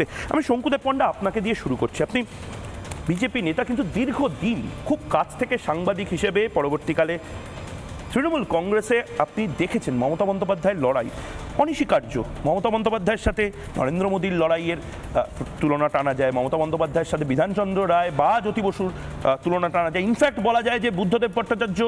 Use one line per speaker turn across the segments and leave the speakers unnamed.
মুহূর্তে আমি শঙ্কুদেব পণ্ডা আপনাকে দিয়ে শুরু করছি। আপনি বিজেপি নেতা কিন্তু দীর্ঘদিন খুব কাছ থেকে সাংবাদিক হিসেবে পরবর্তীকালে তৃণমূল কংগ্রেসে আপনি দেখেছেন মমতা বন্দ্যোপাধ্যায়ের লড়াই। অনস্বীকার্য মমতা বন্দ্যোপাধ্যায়ের সাথে নরেন্দ্র মোদীর লড়াইয়ের তুলনা টানা যায়। মমতা বন্দ্যোপাধ্যায়ের সাথে বিধানচন্দ্র রায় বা জ্যোতি বসুর তুলনা টানা যায়। ইনফ্যাক্ট বলা যায় যে বুদ্ধদেব ভট্টাচার্য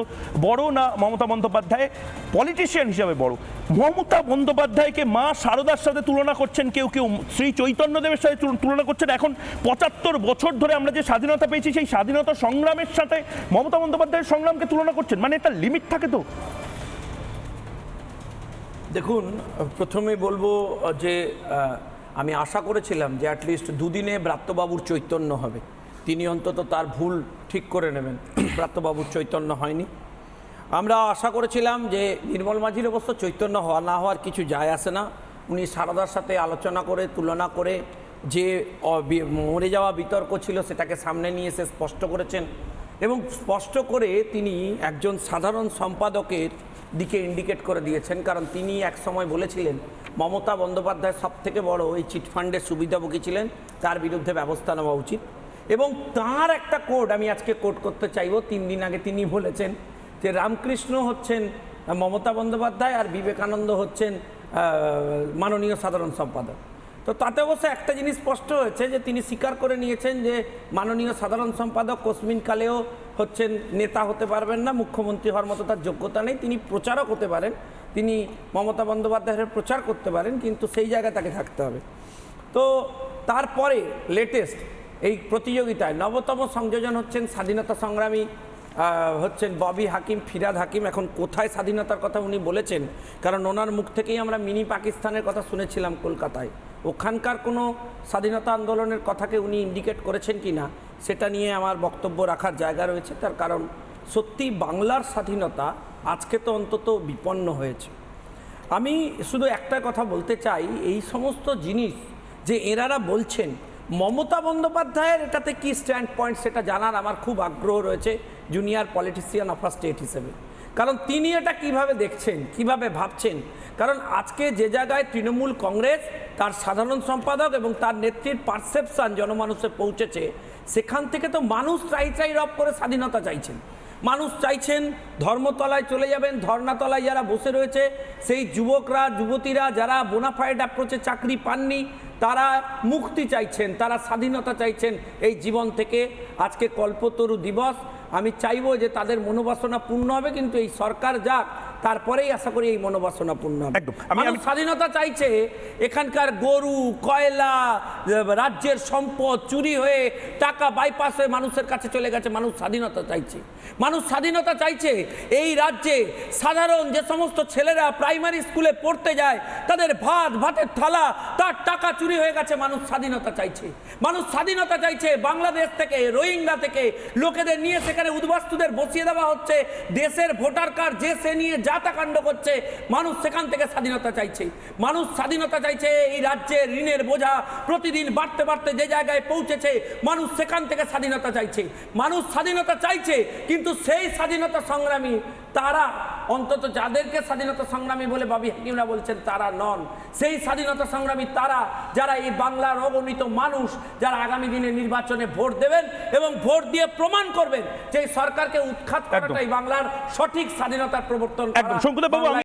বড় না মমতা বন্দ্যোপাধ্যায় পলিটিশিয়ান হিসাবে বড়? মমতা বন্দ্যোপাধ্যায়কে মা সারদার সাথে তুলনা করছেন কেউ কেউ। শ্রী চৈতন্যদেবের সাথে তুলনা করছেন এখন পঁচাত্তর বছর ধরে আমরা যে স্বাধীনতা পেয়েছি, সেই স্বাধীনতা সংগ্রামের সাথে মমতা বন্দ্যোপাধ্যায়ের সংগ্রামকে তুলনা করছেন। মানে একটা লিমিট থাকে তো।
দেখুন, প্রথমে বলব যে আমি আশা করেছিলাম যে অ্যাটলিস্ট দুদিনে ব্রাত্যবাবুর চৈতন্য হবে। তিনি অন্তত তার ভুল ঠিক করে নেবেন। ব্রাত্যবাবুর চৈতন্য হয়নি। আমরা আশা করেছিলাম যে নির্মল মাঝির অবশ্য চৈতন্য হওয়া, না হওয়ার কিছু যায় আসে না। উনি সারদার সাথে আলোচনা করে, তুলনা করে যে মরে যাওয়া বিতর্ক ছিল সেটাকে সামনে নিয়ে এসে স্পষ্ট করেছেন। এবং স্পষ্ট করে তিনি একজন সাধারণ সম্পাদকের দিকে ইন্ডিকেট করে দিয়েছেন। কারণ তিনি এক সময় বলেছিলেন, মমতা বন্দ্যোপাধ্যায় সব থেকে বড় এই চিটফান্ডের সুবিধাভোগী ছিলেন, তার বিরুদ্ধে ব্যবস্থা নেওয়া উচিত। এবং তার একটা কোড আমি আজকে কোড করতে চাইব, তিন দিন আগে তিনি বলেছেন যে, রামকৃষ্ণ হচ্ছেন মমতা বন্দ্যোপাধ্যায় আর বিবেকানন্দ হচ্ছেন মাননীয় সাধারণ সম্পাদক। তো তাতে অবশ্য একটা জিনিস স্পষ্ট হয়েছে যে, তিনি স্বীকার করে নিয়েছেন যে, মাননীয় সাধারণ সম্পাদক কোসমিন কালেও হচ্ছেন নেতা হতে পারবেন না, মুখ্যমন্ত্রী হওয়ার মতো তার যোগ্যতা নেই, তিনি প্রচারক হতে পারেন, তিনি মমতা বন্দ্যোপাধ্যায়ের প্রচার করতে পারেন, কিন্তু সেই জায়গায় তাকে থাকতে হবে। তো তারপরে লেটেস্ট এই প্রতিযোগিতায় নবতম সংযোজন হচ্ছেন স্বাধীনতা সংগ্রামী হচ্ছেন ববি হাকিম, ফিরাদ হাকিম। এখন কোথায় স্বাধীনতার কথা উনি বলেছেন? কারণ ওনার মুখ থেকেই আমরা মিনি পাকিস্তানের কথা শুনেছিলাম কলকাতায়। ওখানকার কোনো স্বাধীনতা আন্দোলনের কথাকে উনি ইন্ডিকেট করেছেন কি না, সেটা নিয়ে আমার বক্তব্য রাখার জায়গা রয়েছে। তার কারণ সত্যি বাংলার স্বাধীনতা আজকে তো অন্তত বিপন্ন হয়েছে। আমি শুধু একটা কথা বলতে চাই, এই সমস্ত জিনিস যে এনারা বলছেন, মমতা বন্দ্যোপাধ্যায়ের এটাতে কি স্ট্যান্ড পয়েন্ট সেটা জানার আমার খুব আগ্রহ রয়েছে জুনিয়র পলিটিশিয়ান অফ স্টেট হিসেবে। কারণ তিনি এটা কীভাবে দেখছেন, কীভাবে ভাবছেন? কারণ আজকে যে জায়গায় তৃণমূল কংগ্রেস, তার সাধারণ সম্পাদক এবং তার নেত্রীর পারসেপশন জনমানুষে পৌঁছেছে, সেখান থেকে তো মানুষ ট্রাই ট্রাই রব করে স্বাধীনতা চাইছেন। মানুষ চাইছেন ধর্মতলায় চলে যাবেন ধর্নাতলায় যারা বসে রয়েছে, সেই যুবকরা, যুবতীরা যারা বোনাফাইড অ্যাপ্রোচে চাকরি পাননি, তারা মুক্তি চাইছেন, তারা স্বাধীনতা চাইছেন এই জীবন থেকে। আজকে কল্পতরু দিবস আমি চাইব যে তাদের মনোবাসনা পূর্ণ হবে কিন্তু এই সরকার যাক তারপরেই আশা করি এই মনোবাসনা পূর্ণ হবে।
আমি-
স্বাধীনতা চাইছে এখানকার গরু কয়লা রাজ্যের সম্পদ চুরি হয়ে টাকা বাইপাস মানুষের কাছে চলে গেছে মানুষ স্বাধীনতা চাইছে। মানুষ স্বাধীনতা চাইছে এই রাজ্যে সাধারণ যে সমস্ত ছেলেরা প্রাইমারি স্কুলে পড়তে যায় তাদের ভাত ভাতের থালা তার টাকা চুরি হয়ে গেছে মানুষ স্বাধীনতা চাইছে। মানুষ স্বাধীনতা চাইছে বাংলাদেশ থেকে রোহিঙ্গা থেকে লোকেদের নিয়ে সেখানে উদ্বাস্তুদের বসিয়ে দেওয়া হচ্ছে দেশের ভোটার কার্ড যে সে নিয়ে যাতাকাণ্ড করছে, মানুষ সেখান থেকে স্বাধীনতা চাইছে। মানুষ স্বাধীনতা চাইছে, এই রাজ্যে ঋণের বোঝা প্রতিদিন বাড়তে বাড়তে যে জায়গায় পৌঁছেছে, মানুষ সেখান থেকে স্বাধীনতা চাইছে। মানুষ স্বাধীনতা চাইছে, কিন্তু সেই স্বাধীনতা সংগ্রামী, তারা অন্তত যাদেরকে স্বাধীনতা সংগ্রামী বলে বাবি হাকিমরা বলছেন তারা নন। সেই স্বাধীনতা সংগ্রামী তারা যারা এই বাংলার অগণিত মানুষ যারা আগামী দিনে নির্বাচনে ভোট দেবেন এবং ভোট দিয়ে প্রমাণ করবেন যে সরকারকে উৎখাত করাটাই বাংলার সঠিক স্বাধীনতার প্রবর্তন
একদম। শঙ্কুদেব বাবু আমি